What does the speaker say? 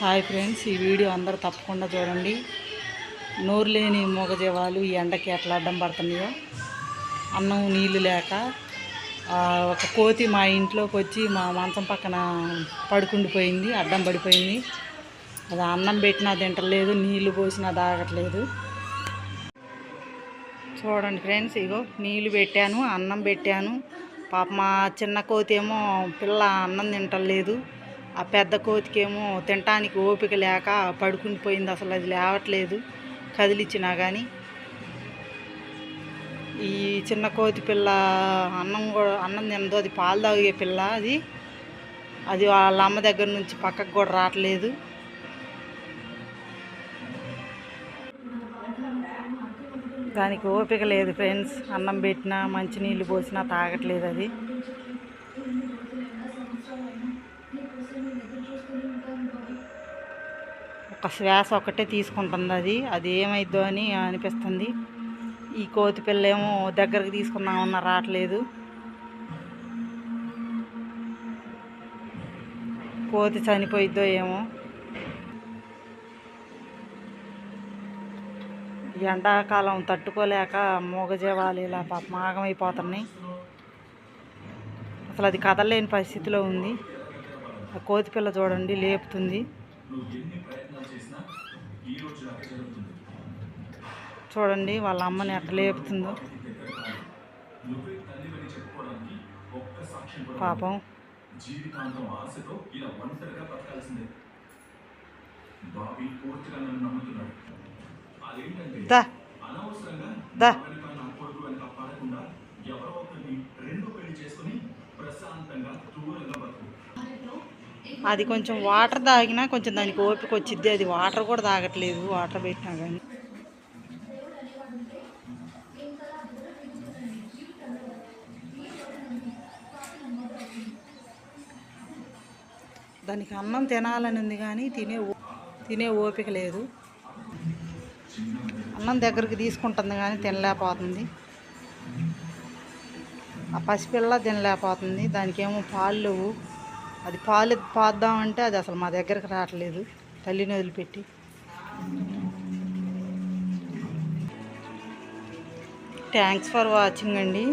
Hi friends ఈ video అందరూ తప్పకుండా చూడండి. నోరు లేని మూగజీవాలు ఈ ఎండకి ఎట్లా అడ్డం పడుతున్నాయో. అన్నం నీళ్ళు లేక ఒక కోతి మా ఇంట్లోకి వచ్చి మా మంచం పక్కన పడుకుండిపోయింది అడ్డం పడిపోయింది. అది అన్నం పెట్టినా తింటలేదు నీళ్ళు పోసినా తాగట్లేదు. చూడండి ఫ్రెండ్స్ ఇగో నీళ్ళు పెట్టాను అన్నం పెట్టాను. పాప మా చిన్న కోతి ఏమో పిల్ల అన్నం తింటలేదు. ఆ పెద్ద కోతికేమో తినటానికి ఓపిక లేక పడుకుని పోయింది. అసలు అది లేవట్లేదు. కదిలిచ్చినా కానీ ఈ చిన్న కోతి పిల్ల అన్నం కూడా అన్నం తినదు. అది పాలు తాగే పిల్ల అది. అది వాళ్ళ అమ్మ దగ్గర నుంచి పక్కకు కూడా రావట్లేదు. దానికి ఓపిక లేదు ఫ్రెండ్స్. అన్నం పెట్టినా మంచినీళ్ళు పోసినా తాగట్లేదు అది. ఒక శ్వాస ఒక్కటే తీసుకుంటుంది అది. అది ఏమైద్దో అని అనిపిస్తుంది. ఈ కోతి పిల్ల ఏమో దగ్గరకు తీసుకుందామన్నా రావట్లేదు. కోతి చనిపోయిద్దో ఏమో. ఈ ఎండాకాలం తట్టుకోలేక మూగజీవాలు ఇలా పాపం ఆగమైపోతున్నాయి అసలు అది కదలలేని పరిస్థితిలో ఉంది. ఆ కోతి పిల్ల చూడండి లేపుతుంది. చూడండి వాళ్ళ అమ్మని ఎట్ట లేపుతుందో. పాపం. జీవితాంతం ఆశతో ఇలా ఒంటరిగా బతకాల్సిందే బాబీ పూర్తిగా నన్ను నమ్ముతున్నాడు అదేంటంటే అనవసరంగా అది కొంచెం వాటర్ తాగినా కొంచెం దానికి ఓపిక వచ్చిద్ది. అది వాటర్ కూడా తాగట్లేదు వాటర్ పెట్టినా కానీ దానికి అన్నం తినాలని ఉంది కానీ తినే తినే ఓపిక లేదు. అన్నం దగ్గరికి తీసుకుంటుంది కానీ తినలేకపోతుంది. ఆ పసిపిల్ల తినలేకపోతుంది. దానికేమో పాలు లేవు. అది పాలు పాద్దామంటే అది అసలు మా దగ్గరకు రావట్లేదు. తల్లిని వదిలిపెట్టి. థ్యాంక్స్ ఫర్ వాచింగ్ అండి.